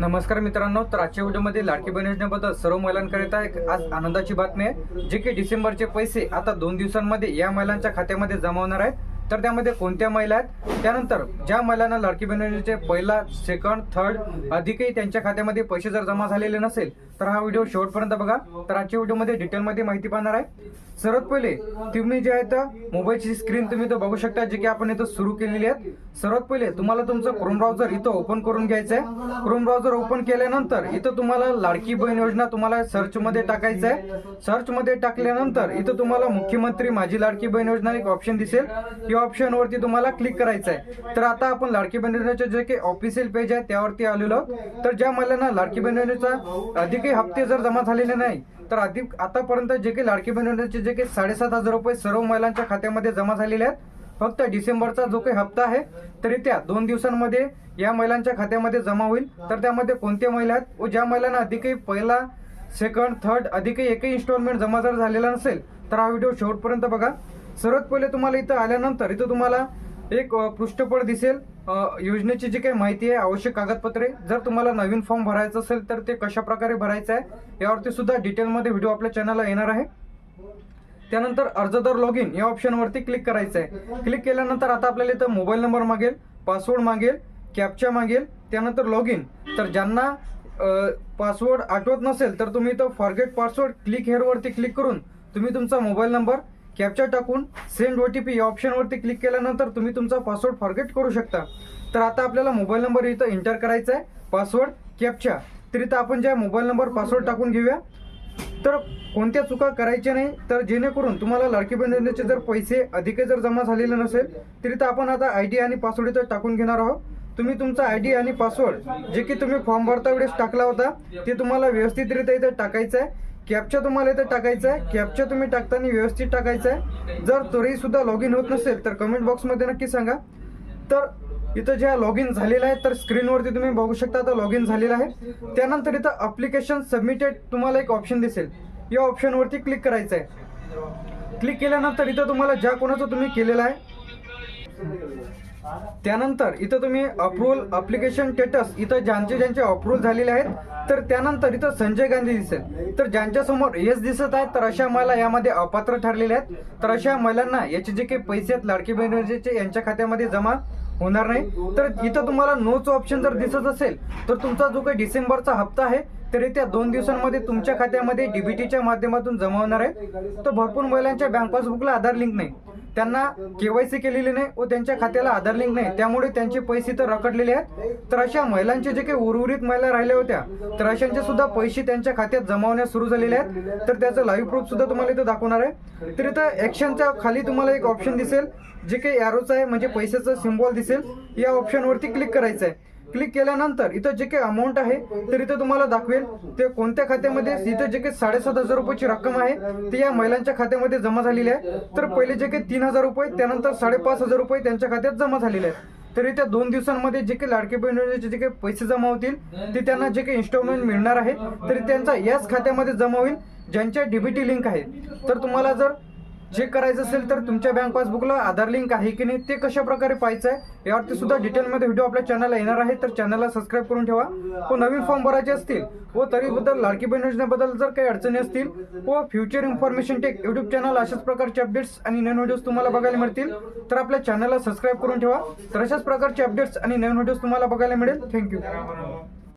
नमस्कार मित्रांनो तर आजच्या व्हिडिओमध्ये लाडकी बहीण योजनेबद्दल सर्व महिलांकरिता एक आज आनंदाची बातमी आहे जे की डिसेंबरचे पैसे आता दोन दिवसांमध्ये या महिलांच्या खात्यामध्ये जमा होणार आहेत. तर त्यामध्ये कोणत्या महिला आहेत? त्यानंतर ज्या महिलांना लाडकी बहीण पहिला सेकंड थर्ड अधिकही त्यांच्या खात्यामध्ये पैसे जर जमा झालेले नसेल तर हा व्हिडिओ शेवटपर्यंत बघा. तर आजच्या व्हिडिओमध्ये डिटेलमध्ये माहिती पाहणार आहे. सर्वात पहिले तुम्ही जे आहे तर मोबाईलची स्क्रीन तुम्ही इथं बघू शकता जे की आपण इथं सुरू केलेली आहे. सर्वात पहिले तुम्हाला तुमचं क्रोम ब्राउझर इथं ओपन करून घ्यायचं आहे. क्रोम ब्राउझर ओपन केल्यानंतर इथं तुम्हाला लाडकी बहीण योजना तुम्हाला सर्च मध्ये टाकायचं आहे. सर्च मध्ये टाकल्यानंतर इथं तुम्हाला मुख्यमंत्री माझी लाडकी बहीण योजना एक ऑप्शन दिसेल. किंवा ऑप्शनवरती तुम्हाला क्लिक करायचं आहे तर आता आपण लाडकी बहीण जे काही ऑफिशियल पेज आहे त्यावरती आलेलो आहोत. तर ज्या महिलांना लाडकी बहीण अधिकही हप्ते जर जमा झालेले नाही तर अधिक आतापर्यंत जे काही लाडकी बहीण जे काही साडेसात हजार रुपये सर्व महिलांच्या खात्यामध्ये जमा झालेले आहेत फक्त डिसेंबरचा जो काही हप्ता आहे तरी त्या दोन दिवसांमध्ये या महिलांच्या खात्यामध्ये जमा होईल. तर त्यामध्ये कोणत्या महिला आहेत? व ज्या महिलांना अधिकही पहिला सेकंड थर्ड अधिकही एकही इन्स्टॉलमेंट जमा जर झालेला नसेल तर हा व्हिडिओ शेवटपर्यंत बघा. सर्वात पहिले तुम्हाला इथं आल्यानंतर इथं तुम्हाला एक पृष्ठफळ दिसेल. योजनेची जी काही माहिती आहे आवश्यक कागदपत्रे जर तुम्हाला नवीन फॉर्म भरायचा असेल तर ते कशा प्रकारे भरायचं आहे यावरती सुद्धा डिटेलमध्ये व्हिडिओ आपल्या चॅनलला येणार आहे. त्यानंतर अर्जदार लॉग इन या ऑप्शनवरती क्लिक करायचं आहे क्लिक केल्यानंतर आता आपल्याला इथं मोबाईल नंबर मागेल पासवर्ड मागेल कॅप्चा मागेल त्यानंतर लॉग इन तर ज्यांना पासवर्ड आठवत नसेल तर तुम्ही इथं फॉरगेट पासवर्ड क्लिक हेअरवरती क्लिक करून तुम्ही तुमचा मोबाईल नंबर कॅप्चर टाकून सेंड ओ टी पी या ऑप्शनवरती क्लिक केल्यानंतर तुम्ही तुमचा पासवर्ड फॉरगेट करू शकता. तर आता आपल्याला मोबाईल नंबर इथं एंटर करायचा आहे. पासवर्ड कॅप्चा तर इथं आपण ज्या मोबाईल नंबर पासवर्ड टाकून घेऊया. तर कोणत्या चुका करायच्या नाही तर जेणेकरून तुम्हाला लाडकी बंधनाचे जर पैसे अधिक जर जमा झालेले नसेल तरी तर आपण आता आय डी आणि पासवर्ड इथं टाकून घेणार आहोत. तुम्ही तुमचा आय डी आणि पासवर्ड जे की तुम्ही फॉर्म भरता वेळेस टाकला होता ते तुम्हाला व्यवस्थितरित्या इथं टाकायचं आहे. कॅपच्या तुम्हाला इथं टाकायचं आहे कॅपच्या तुम्ही टाकताना व्यवस्थित टाकायचं आहे जर तरी सुद्धा लॉग इन होत नसेल तर कमेंट बॉक्समध्ये नक्की सांगा. तर इथं ज्या लॉग इन झालेलं आहे तर स्क्रीनवरती तुम्ही बघू शकता आता लॉग इन झालेलं आहे. त्यानंतर इथं अप्लिकेशन सबमिटेड तुम्हाला एक ऑप्शन दिसेल. या ऑप्शनवरती क्लिक करायचं आहे क्लिक केल्यानंतर इथं तुम्हाला ज्या कोणाचं तुम्ही केलेलं आहे त्यानंतर इथं तुम्ही अप्रुव्हल अप्लिकेशन स्टेटस इथं ज्यांचे ज्यांचे अप्रुव्हल झालेले आहेत तर त्यानंतर इथं संजय गांधी दिसेल. तर ज्यांच्या समोर दिसत आहेत तर अशा महिला यामध्ये अपात्र ठरलेल्या आहेत. तर अशा महिलांना याचे जे काही पैसे आहेत लाडकी बॅनर्जीचे यांच्या खात्यामध्ये जमा होणार नाही. तर इथं तुम्हाला नोच ऑप्शन जर दिसत असेल तर तुमचा जो काही डिसेंबरचा हप्ता आहे तर येत्या दोन दिवसांमध्ये तुमच्या खात्यामध्ये डीबीटीच्या माध्यमातून जमा होणार आहे. तर भरपूर महिलांच्या बँक पासबुकला आधार लिंक नाही. त्यांना केवायसी केलेली नाही व त्यांच्या खात्याला आधार लिंक नाही. त्यामुळे त्यांचे पैसे तर रखडलेले आहेत. तर अशा महिलांचे जे काही उर्वरित महिला राहिल्या होत्या तर अशांचे सुद्धा पैसे त्यांच्या खात्यात जमा होण्यास सुरू झालेले आहेत. तर त्याचं लाईव्ह प्रूफ सुद्धा तुम्हाला इथं दाखवणार आहे. तर इथं ऍक्शनच्या खाली तुम्हाला एक ऑप्शन दिसेल. जे काही ॲरोचं आहे म्हणजे पैशाचं सिम्बॉल दिसेल. या ऑप्शनवरती क्लिक करायचं आहे क्लिक केल्यानंतर इथं जे काही अमाऊंट आहे तर इथं तुम्हाला दाखवेल ते कोणत्या खात्यामध्ये इथं जे काही साडेसात हजार रुपयाची रक्कम आहे ती या महिलांच्या खात्यामध्ये जमा झालेली आहे. तर पहिले जे काही तीन हजार रुपये त्यानंतर साडेपाच हजार रुपये त्यांच्या खात्यात जमा झालेले आहेत. तर येत्या दोन दिवसांमध्ये जे काही लाडके बहीण योजनेचे जे काही पैसे जमा होतील ते त्यांना जे काही इन्स्टॉलमेंट मिळणार आहे तरी त्यांचा याच खात्यामध्ये जमा होईल ज्यांच्या डीबीटी लिंक आहे. तर तुम्हाला जर चेक करायचं असेल तर तुमच्या बँक पासबुकला आधार लिंक आहे की नाही ते कशा प्रकारे पाहायचं आहे यावरती सुद्धा डिटेलमध्ये व्हिडिओ आपल्या चॅनलला येणार आहे तर चॅनलला सबस्क्राईब करून ठेवा. व नवीन फॉर्म भरायचे असतील हो, व तरीबद्दल लाडकी बहीण योजनेबद्दल जर काही अडचणी असतील व Future Information Tech YouTube channel अशाच प्रकारचे अपडेट्स आणि नवीन व्हिडिओज तुम्हाला बघायला मिळतील तर आपल्या चॅनलला सबस्क्राईब करून ठेवा. तर अशाच प्रकारचे अपडेट्स आणि नवीन व्हिडिओज तुम्हाला बघायला मिळेल. थँक्यू